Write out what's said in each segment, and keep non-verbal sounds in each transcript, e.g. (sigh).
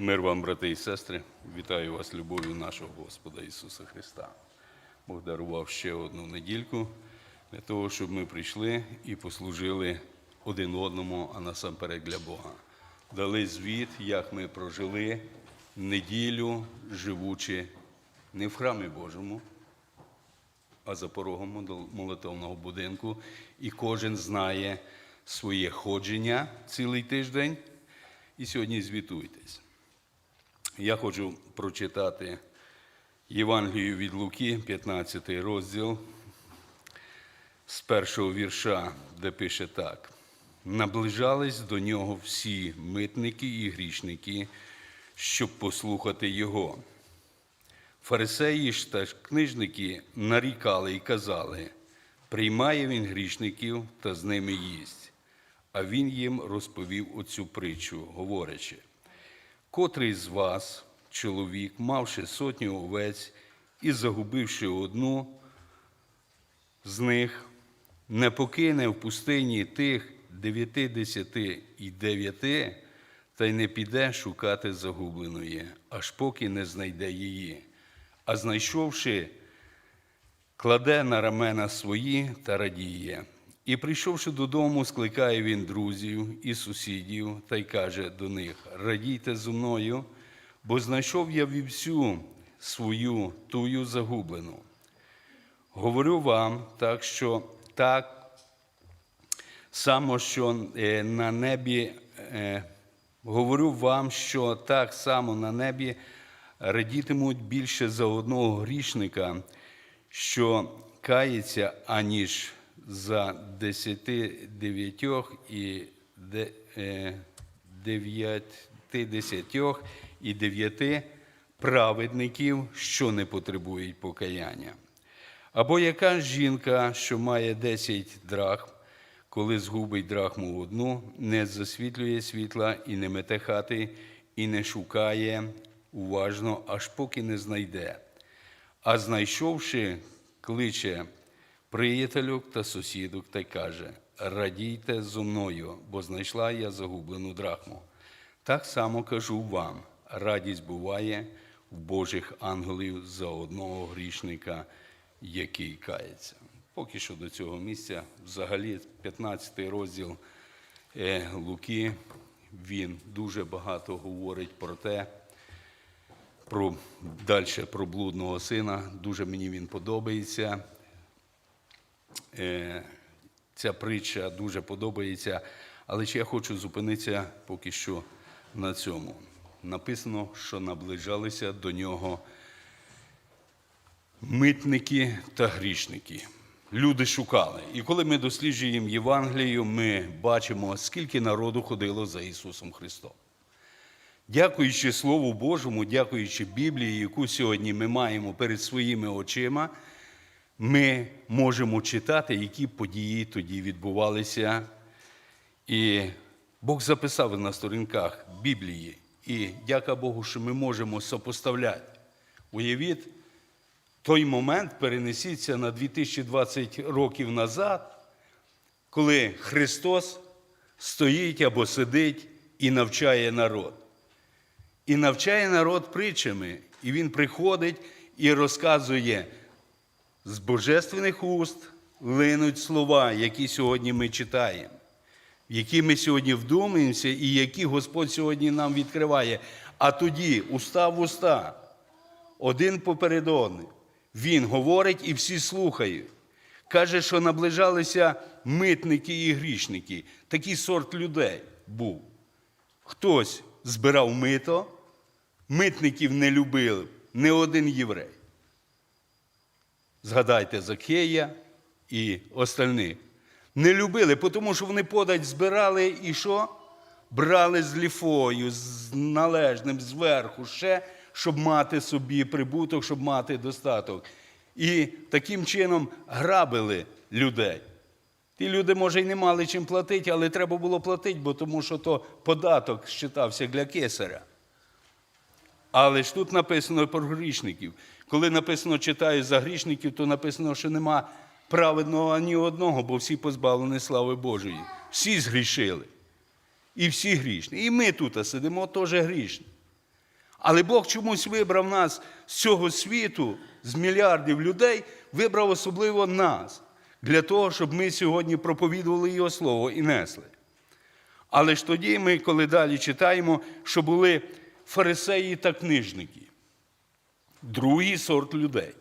Мир вам, брати і сестри, вітаю вас любов'ю нашого Господа Ісуса Христа. Бог дарував ще одну недільку для того, щоб ми прийшли і послужили один одному, а насамперед для Бога. Дали звіт, як ми прожили неділю, живучи не в храмі Божому, а за порогом молитовного будинку. І кожен знає своє ходження цілий тиждень. І сьогодні звітуйтесь. Я хочу прочитати Євангелію від Луки, 15 розділ, з першого вірша, де пише так: наближались до нього всі митники і грішники, щоб послухати його. Фарисеї ж та книжники нарікали і казали: приймає він грішників та з ними їсть. А він їм розповів оцю притчу, говорячи: котрий з вас, чоловік, мавши сотню овець і загубивши одну з них, не покине в пустині тих дев'ятидесяти і дев'яти, та й не піде шукати загубленої, аж поки не знайде її. А знайшовши, кладе на рамена свої та радіє. І прийшовши додому, скликає він друзів і сусідів та й каже до них: Радійте зо мною, бо знайшов я вівсю свою тую загублену. Говорю вам так, що так само, що е, на небі, е, говорю вам, що так само на небі радітимуть більше за одного грішника, що кається, аніж за десяти дев'ятьох і де, е, десятьох і дев'яти праведників, що не потребують покаяння. Або яка жінка, що має 10 драхм, коли згубить драхму одну, не засвітлює світла і не мете хати, і не шукає уважно, аж поки не знайде. А знайшовши, кличе приятелюк та сусідок та й каже: Радійте зо мною, бо знайшла я загублену драхму. Так само кажу вам: радість буває в Божих ангелів за одного грішника, який кається. Поки що до цього місця, взагалі, 15 розділ е, Луки, він дуже багато говорить про те, про далі про блудного сина. Дуже мені він подобається. Е, Ця притча дуже подобається, але ще я хочу зупинитися поки що на цьому. Написано, що наближалися до нього митники та грішники. Люди шукали. І коли ми досліджуємо Євангелію, ми бачимо, скільки народу ходило за Ісусом Христом. Дякуючи Слову Божому, дякуючи Біблії, яку сьогодні ми маємо перед своїми очима, ми можемо читати, які події тоді відбувалися. І Бог записав на сторінках Біблії. І дяка Богу, що ми можемо сопоставляти. Уявіть, той момент перенесіться на 2020 років назад, коли Христос стоїть або сидить і навчає народ. І навчає народ притчами. І Він приходить і розказує з божественних уст линуть слова, які сьогодні ми читаємо, які ми сьогодні вдумуємося, і які Господь сьогодні нам відкриває. А тоді уста в уста, один поперед одним. Він говорить і всі слухають. Каже, що наближалися митники і грішники. Такий сорт людей був. Хтось збирав мито, митників не любив не один єврей. Згадайте Закея і остальних. Не любили, тому що вони подать збирали і що? Брали з ліфою, з належним, зверху, ще, щоб мати собі прибуток, щоб мати достаток. І таким чином грабили людей. Ті люди, може, й не мали чим платити, але треба було платити, бо тому що то податок вважався для кесаря. Але ж тут написано про грішників. Коли написано читаю за грішників, то написано, що нема праведного ні одного, бо всі позбавлені слави Божої. Всі згрішили. І всі грішні. І ми тут сидимо теж грішні. Але Бог чомусь вибрав нас з цього світу, з мільярдів людей, вибрав особливо нас для того, щоб ми сьогодні проповідували Його Слово і несли. Але ж тоді ми, коли далі читаємо, що були фарисеї та книжники, другий сорт людей,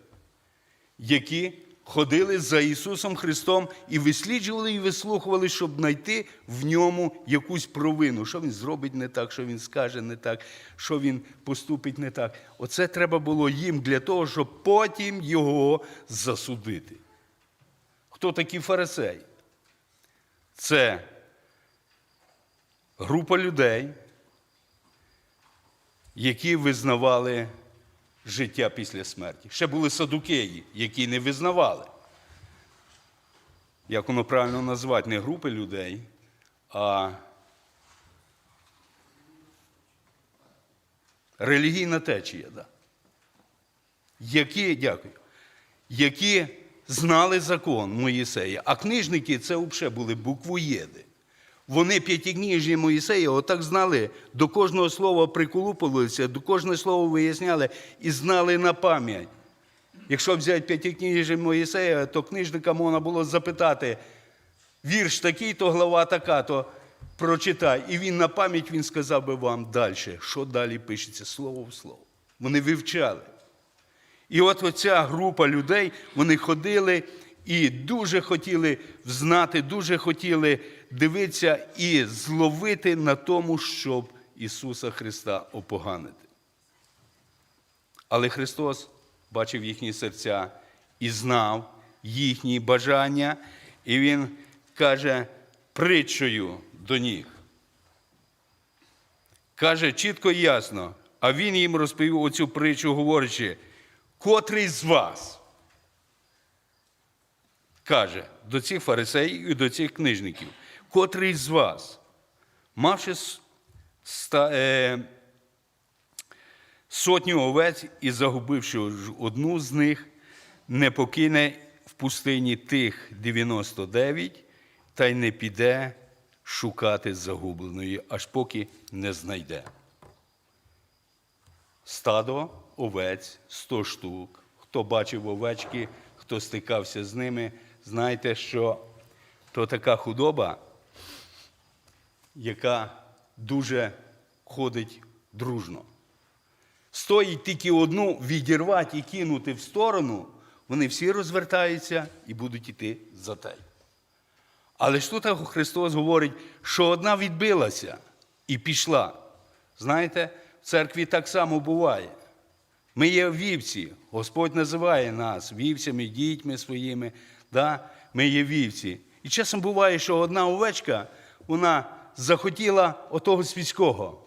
які ходили за Ісусом Христом і висліджували і вислухували, щоб знайти в ньому якусь провину, що він зробить не так, що він скаже не так, що він поступить не так. Оце треба було їм для того, щоб потім його засудити. Хто такі фарисеї? Це група людей, які визнавали життя після смерті. Ще були садукеї, які не визнавали. Як воно правильно назвати, не групи людей, а релігійна течія, да. які, дякую, які знали закон Моїсея, а книжники це взагалі були буквоєди. Вони п'ятикніжні Моїсея отак знали, до кожного слова приколупувалися, до кожного слова виясняли і знали на пам'ять. Якщо взяти п'ятикніжжя Моїсея, то книжника можна було запитати, вірш такий, то глава така, то прочитай. І він на пам'ять він сказав би вам далі, що далі пишеться, слово в слово. Вони вивчали. І от оця група людей, вони ходили і дуже хотіли знати, дуже хотіли дивитися і зловити на тому, щоб Ісуса Христа опоганити. Але Христос бачив їхні серця і знав їхні бажання, і Він каже притчою до них. Каже чітко і ясно, а він їм розповів оцю притчу, говорячи, котрий з вас каже до цих фарисеїв і до цих книжників, котрий з вас, мавши е, сотню овець і загубивши одну з них, не покине в пустині тих 99 та й не піде шукати загубленої, аж поки не знайде. Стадо овець 100 штук. Хто бачив овечки, хто стикався з ними, знайте, що то така худоба, яка дуже ходить дружно. Стоїть тільки одну відірвати і кинути в сторону, вони всі розвертаються і будуть йти за те. Але ж тут Христос говорить, що одна відбилася і пішла. Знаєте, в церкві так само буває. Ми є вівці. Господь називає нас вівцями, дітьми своїми. Да? Ми є вівці. І часом буває, що одна овечка вона захотіла отого світського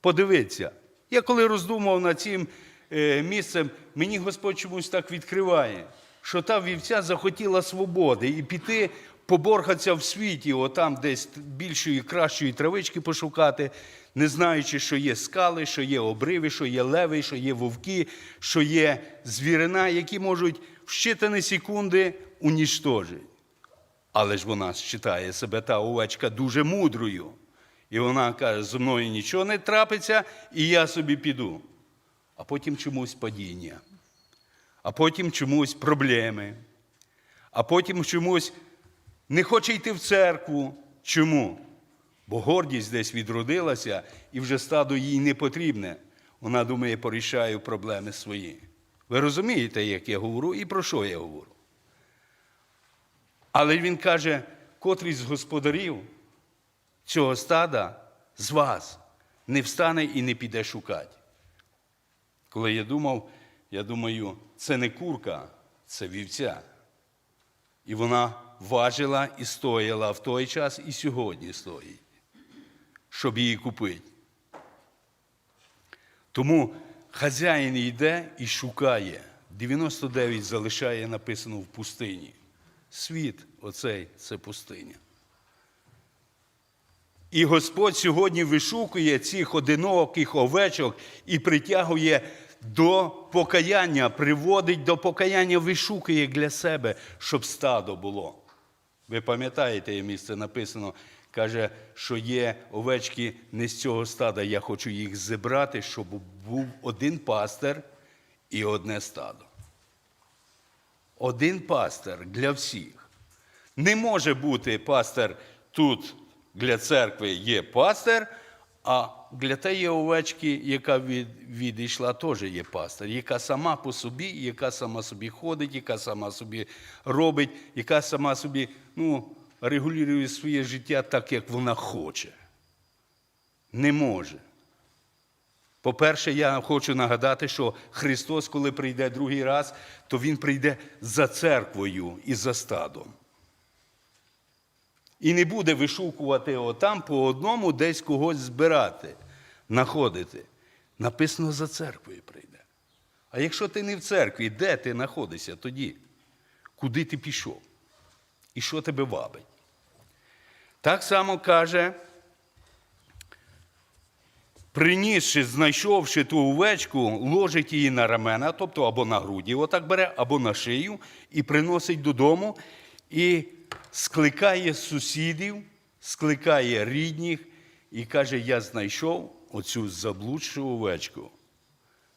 подивитися. Я коли роздумував над цим е, місцем, мені Господь чомусь так відкриває, що та вівця захотіла свободи і піти поборхатися в світі, отам десь більшої, кращої травички пошукати, не знаючи, що є скали, що є обриви, що є леви, що є вовки, що є звірина, які можуть в щитані секунди уніштожити. Але ж вона вважає себе та овечка дуже мудрою. І вона каже, зі мною нічого не трапиться, і я собі піду. А потім чомусь падіння, а потім чомусь проблеми, а потім чомусь не хоче йти в церкву. Чому? Бо гордість десь відродилася і вже стадо їй не потрібне. Вона думає, порішаю проблеми свої. Ви розумієте, як я говорю і про що я говорю? Але він каже, котрий з господарів цього стада з вас не встане і не піде шукати. Коли я думав, я думаю, це не курка, це вівця. І вона важила і стояла в той час і сьогодні стоїть, щоб її купити. Тому хазяїн йде і шукає. 99 залишає написано в пустині. Світ оцей це пустиня. І Господь сьогодні вишукує цих одиноких овечок і притягує до покаяння, приводить до покаяння, вишукує для себе, щоб стадо було. Ви пам'ятаєте, є місце написано, Каже, що є овечки не з цього стада, я хочу їх зібрати, щоб був один пастир і одне стадо. Один пастир для всіх. Не може бути пастир тут для церкви є пастир, а для тієї овечки, яка від, відійшла, теж є пастир, яка сама по собі, яка сама собі ходить, яка сама собі робить, яка сама собі ну, регулює своє життя так, як вона хоче. Не може. По-перше, я хочу нагадати, що Христос, коли прийде другий раз, то Він прийде за церквою і за стадом. І не буде вишукувати отам по одному десь когось збирати, знаходити. Написано за церквою прийде. А якщо ти не в церкві, де ти знаходишся тоді? Куди ти пішов? І що тебе вабить? Так само каже принісши, знайшовши ту овечку, ложить її на рамена, тобто або на груді, отак бере, або на шию, і приносить додому, і скликає сусідів, скликає рідних, і каже: Я знайшов оцю заблудшу овечку.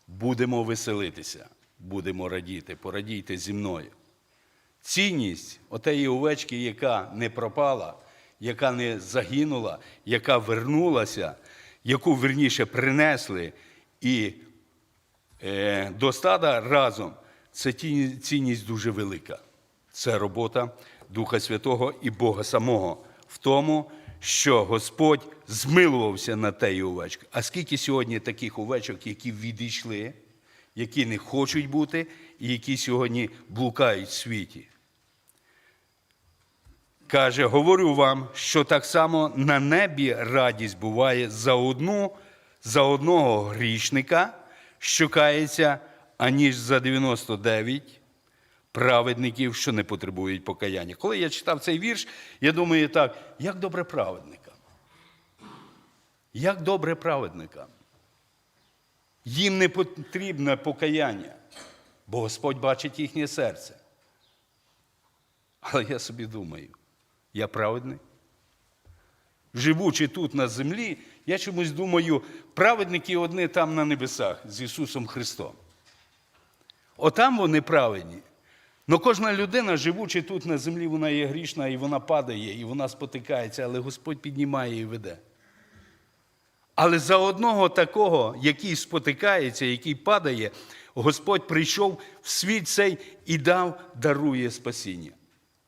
Будемо веселитися, будемо радіти, порадійте зі мною. Цінність отеї овечки, яка не пропала, яка не загинула, яка вернулася, яку верніше принесли і е, до стада разом, це цінність дуже велика. Це робота Духа Святого і Бога самого в тому, що Господь змилувався на теї овечки. А скільки сьогодні таких овечок, які відійшли, які не хочуть бути, і які сьогодні блукають в світі? Каже, говорю вам, що так само на небі радість буває за одну, за одного грішника, що кається, аніж за 99 праведників, що не потребують покаяння. Коли я читав цей вірш, я думаю так, як добре праведникам. Як добре праведникам. Їм не потрібне покаяння, бо Господь бачить їхнє серце. Але я собі думаю, я праведний. Живучи тут на землі, я чомусь думаю, праведники одні там на небесах з Ісусом Христом. Отам вони праведні. Но кожна людина, живучи тут на землі, вона є грішна, і вона падає, і вона спотикається, але Господь піднімає і веде. Але за одного такого, який спотикається, який падає, Господь прийшов в світ цей і дав, дарує спасіння.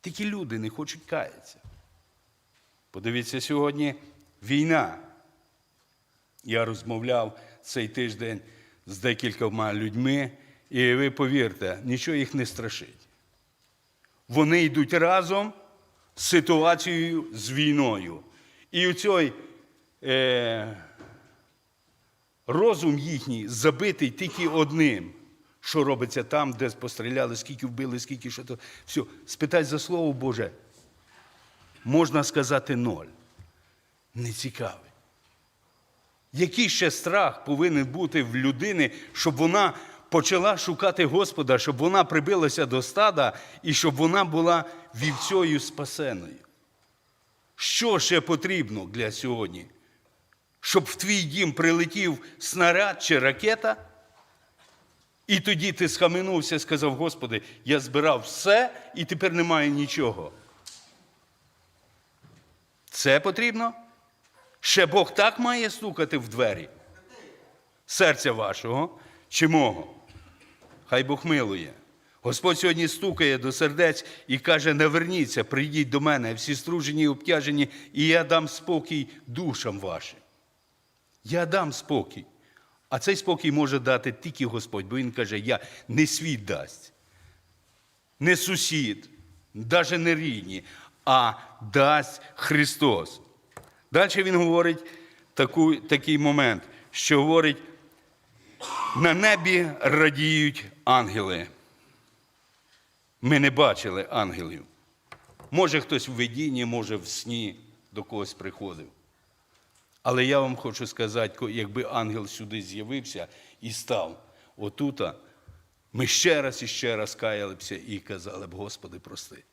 Тільки люди не хочуть каятися. Подивіться, сьогодні війна. Я розмовляв цей тиждень з декількома людьми, і ви повірте, нічого їх не страшить. Вони йдуть разом з ситуацією з війною. І у цей е, розум їхній забитий тільки одним, що робиться там, де постріляли, скільки вбили, скільки що то. Все, спитай за слово Боже, можна сказати ноль. Не цікавий. Який ще страх повинен бути в людини, щоб вона почала шукати Господа, щоб вона прибилася до стада і щоб вона була вівцею спасеною? Що ще потрібно для сьогодні? Щоб в твій дім прилетів снаряд чи ракета? І тоді ти схаменувся і сказав, Господи, я збирав все і тепер немає нічого. Це потрібно? Ще Бог так має стукати в двері серця вашого чи мого. Хай Бог милує. Господь сьогодні стукає до сердець і каже: не верніться, прийдіть до мене, всі стружені і обтяжені, і я дам спокій душам вашим. Я дам спокій. А цей спокій може дати тільки Господь, бо Він каже, я не світ дасть, не сусід, навіть не рідні, а дасть Христос. Далі він говорить таку, такий момент, що говорить, на небі радіють ангели. Ми не бачили ангелів. Може, хтось в видінні, може, в сні до когось приходив. Але я вам хочу сказати, якби ангел сюди з'явився і став отута, ми ще раз і ще раз каялися і казали б, Господи, прости.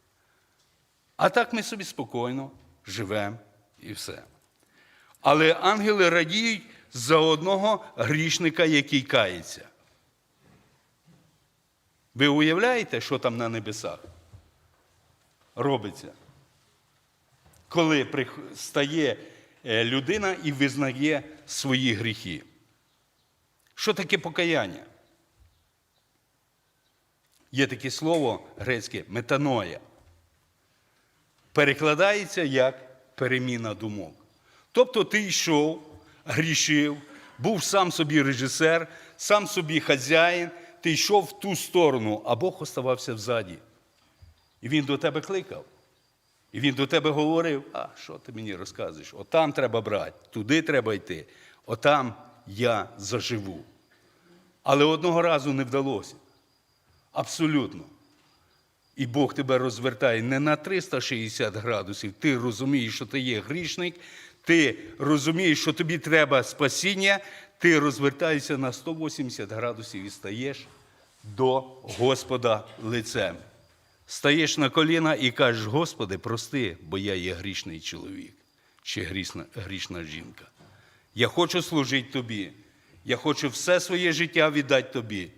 А так ми собі спокійно живемо, І все. Але ангели радіють за одного грішника, який кається. Ви уявляєте, що там на небесах робиться? Коли стає людина і визнає свої гріхи. Що таке покаяння? Є таке слово грецьке метаноя. Перекладається як переміна думок. Тобто ти йшов, грішив, був сам собі режисер, сам собі хазяїн, ти йшов в ту сторону, а Бог оставався взаді. І він до тебе кликав. І він до тебе говорив: а що ти мені розказуєш? Отам треба брати, туди треба йти, отам я заживу. Але одного разу не вдалося. Абсолютно. І Бог тебе розвертає не на 360 градусів. Ти розумієш, що ти є грішник, ти розумієш, що тобі треба спасіння, ти розвертаєшся на 180 градусів і стаєш до Господа лицем. Стаєш на коліна і кажеш, Господи, прости, бо я є грішний чоловік чи грішна, грішна жінка. Я хочу служити тобі. Я хочу все своє життя віддати тобі.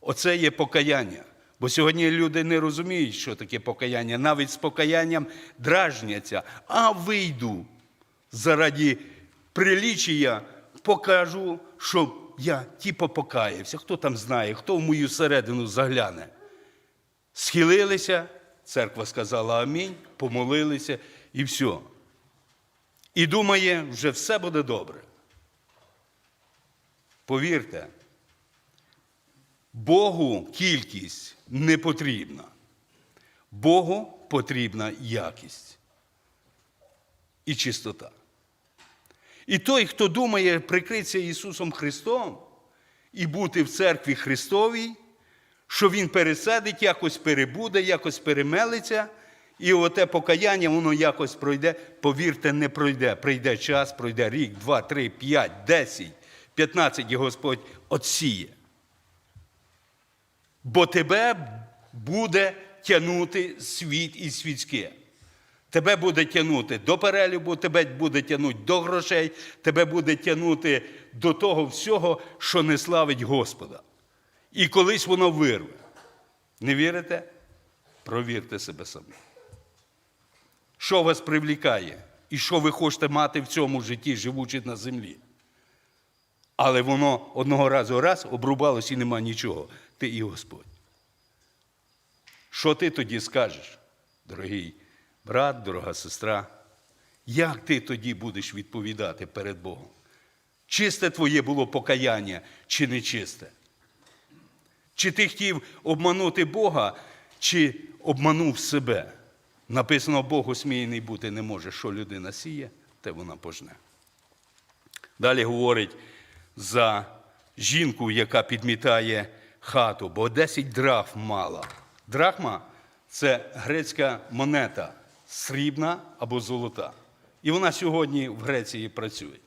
Оце є покаяння. Бо сьогодні люди не розуміють, що таке покаяння. Навіть з покаянням дражняться. А вийду заради прилічія, покажу, що я типу покаявся. Хто там знає, хто в мою середину загляне. Схилилися, церква сказала амінь, помолилися і все. І думає, вже все буде добре. Повірте, Богу кількість не потрібна. Богу потрібна якість і чистота. І той, хто думає прикритися Ісусом Христом і бути в церкві Христовій, що Він пересадить, якось перебуде, якось перемелиться, і оте покаяння, воно якось пройде. Повірте, не пройде. Прийде час, пройде рік, два, три, п'ять, десять, п'ятнадцять, і Господь отсіє. Бо тебе буде тягнути світ і світське. Тебе буде тягнути до перелюбу, тебе буде тягнути до грошей, тебе буде тягнути до того всього, що не славить Господа. І колись воно вирве. Не вірите? Провірте себе самі. Що вас привлікає? І що ви хочете мати в цьому житті, живучи на землі? Але воно одного разу раз обрубалось і нема нічого. Ти і Господь. Що ти тоді скажеш, дорогий брат, дорога сестра? Як ти тоді будеш відповідати перед Богом? Чисте твоє було покаяння чи нечисте? Чи ти хотів обманути Бога, чи обманув себе? Написано, Бог осміяний бути не може. Що людина сіє, те вона пожне. Далі говорить за жінку, яка підмітає хату, бо 10 драхм мала. Драхма це грецька монета, срібна або золота. І вона сьогодні в Греції працює.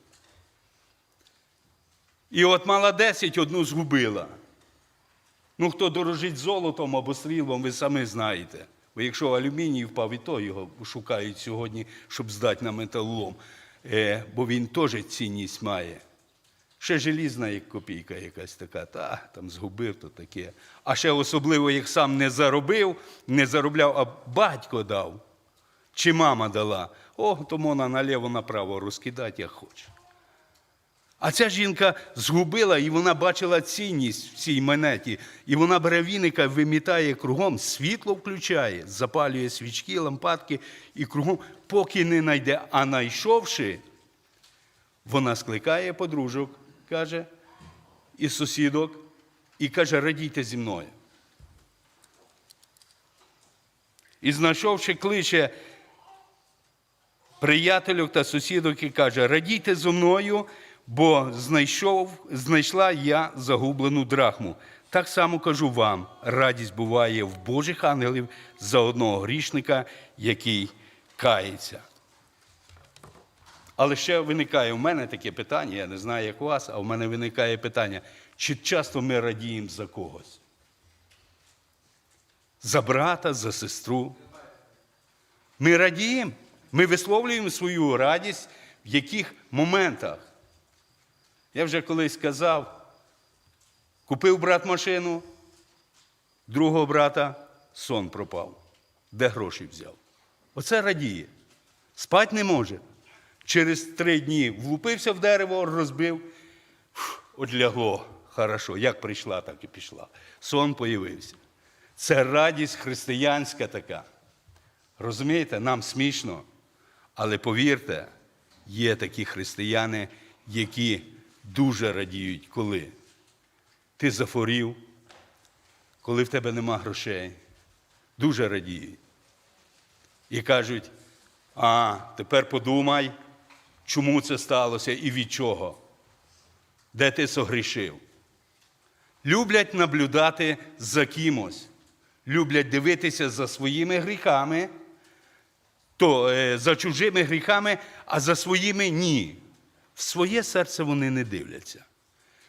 І от мала 10, одну згубила. Ну, хто дорожить золотом або сріблом, ви самі знаєте. Бо якщо алюміній впав, і то його шукають сьогодні, щоб здати на металолом. Е, бо він теж цінність має. Ще желізна, як копійка якась така, та там згубив то таке. А ще особливо, як сам не заробив, не заробляв, а батько дав. Чи мама дала, о, то можна наліво-направо розкидати, як хоче. А ця жінка згубила, і вона бачила цінність в цій монеті. І вона бере віника, вимітає кругом, світло включає, запалює свічки, лампадки і кругом, поки не знайде. А знайшовши, вона скликає подружок, каже, і сусідок, і каже, радійте зі мною. І знайшовши, кличе приятелів та сусідок і каже, радійте зо мною, бо знайшов, знайшла я загублену драхму. Так само кажу вам, радість буває в Божих ангелів за одного грішника, який кається. Але ще виникає у мене таке питання, я не знаю, як у вас, а у мене виникає питання, чи часто ми радіємо за когось? За брата, за сестру. Ми радіємо. Ми висловлюємо свою радість в яких моментах. Я вже колись сказав, купив брат машину, другого брата сон пропав. Де гроші взяв? Оце радіє. Спать не може. Через три дні влупився в дерево, розбив, фух, одлягло. Хорошо, як прийшла, так і пішла. Сон появився. Це радість християнська така. Розумієте, нам смішно, але повірте, є такі християни, які дуже радіють, коли ти захворів, коли в тебе нема грошей, дуже радіють. І кажуть, а тепер подумай, чому це сталося і від чого, де ти согрішив. Люблять наблюдати за кимось, люблять дивитися за своїми гріхами, то е, за чужими гріхами, а за своїми ні. В своє серце вони не дивляться.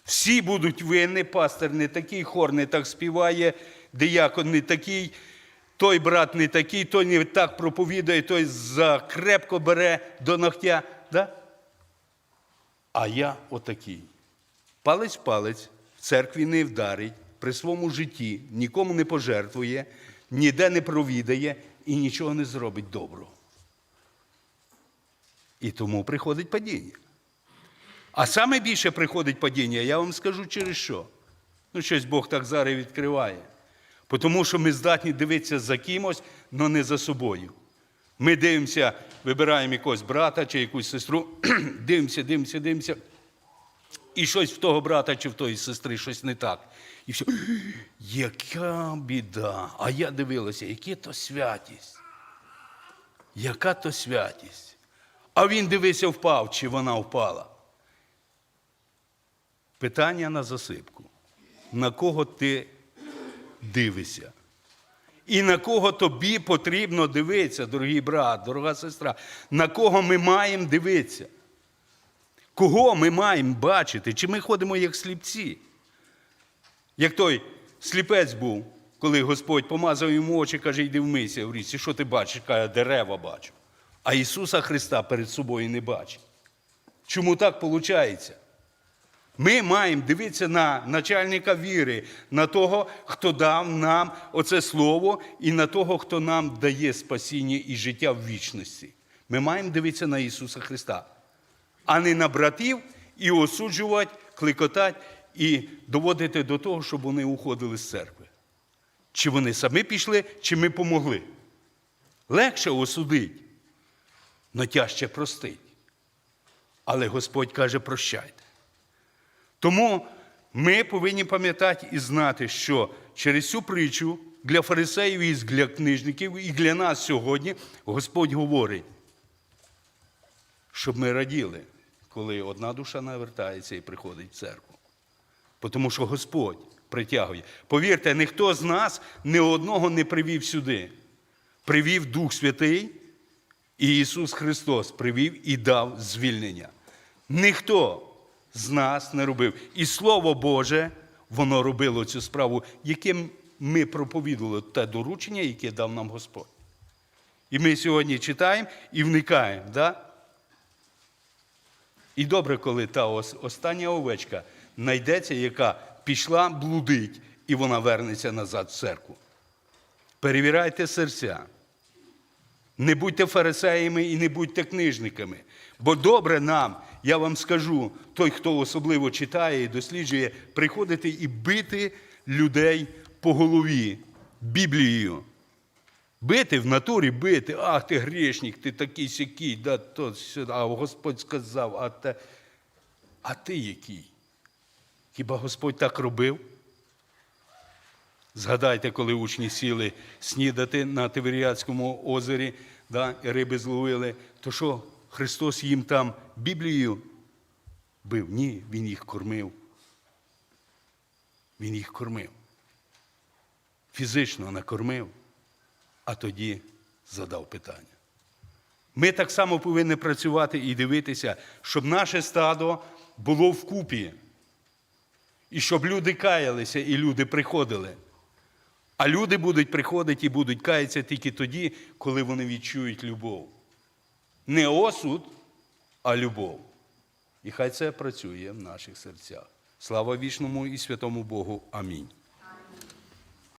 Всі будуть винні, пастор не такий, хор не так співає, диякон не такий, той брат не такий, той не так проповідає, той закрепко бере до ногтя. Да? А я отакий. Палець палець в церкві не вдарить, при своєму житті нікому не пожертвує, ніде не провідає і нічого не зробить доброго. І тому приходить падіння. А саме більше приходить падіння, я вам скажу через що. Ну, щось Бог так зараз відкриває. Тому що ми здатні дивитися за кимось, але не за собою. Ми дивимося, вибираємо якогось брата чи якусь сестру, (clears throat) дивимося, дивимося, дивимося. І щось в того брата чи в тої сестри щось не так. І все, яка біда. А я дивилася, яка то святість. Яка то святість. А він дивився, впав, чи вона впала. Питання на засипку. На кого ти дивишся? І на кого тобі потрібно дивитися, дорогий брат, дорога сестра, на кого ми маємо дивитися? Кого ми маємо бачити? Чи ми ходимо як сліпці? Як той сліпець був, коли Господь помазав йому очі, каже, йди вмийся в річці. Що ти бачиш? Каже, дерева бачу. А Ісуса Христа перед собою не бачить. Чому так виходить? Ми маємо дивитися на начальника віри, на того, хто дав нам оце слово, і на того, хто нам дає спасіння і життя в вічності. Ми маємо дивитися на Ісуса Христа, а не на братів і осуджувати, кликотати і доводити до того, щоб вони уходили з церкви. Чи вони самі пішли, чи ми помогли. Легше осудить, но тяжче простить. Але Господь каже, прощайте. Тому ми повинні пам'ятати і знати, що через цю притчу для фарисеїв і для книжників, і для нас сьогодні Господь говорить, щоб ми раділи, коли одна душа навертається і приходить в церкву. Тому що Господь притягує. Повірте, ніхто з нас ні одного не привів сюди. Привів Дух Святий, і Ісус Христос привів і дав звільнення. Ніхто з нас не робив. І Слово Боже, воно робило цю справу, яким ми проповідували те доручення, яке дав нам Господь. І ми сьогодні читаємо і вникаємо. Да? І добре, коли та остання овечка знайдеться, яка пішла блудить, і вона вернеться назад в церкву. Перевіряйте серця. Не будьте фарисеями і не будьте книжниками. Бо добре нам, я вам скажу, той, хто особливо читає і досліджує, приходити і бити людей по голові Біблією. Бити в натурі, бити, ах, ти грішник, ти такий сякий, да, то, а Господь сказав, а, те... а ти який? Хіба Господь так робив? Згадайте, коли учні сіли снідати на Тиверіадському озері, да, і риби зловили, то що Христос їм там Біблією бив? Ні, Він їх кормив. Він їх кормив. Фізично накормив, а тоді задав питання. Ми так само повинні працювати і дивитися, щоб наше стадо було вкупі. І щоб люди каялися, і люди приходили. А люди будуть приходити і будуть каятися тільки тоді, коли вони відчують любов. Не осуд, а любов. І хай це працює в наших серцях. Слава вічному і святому Богу. Амінь.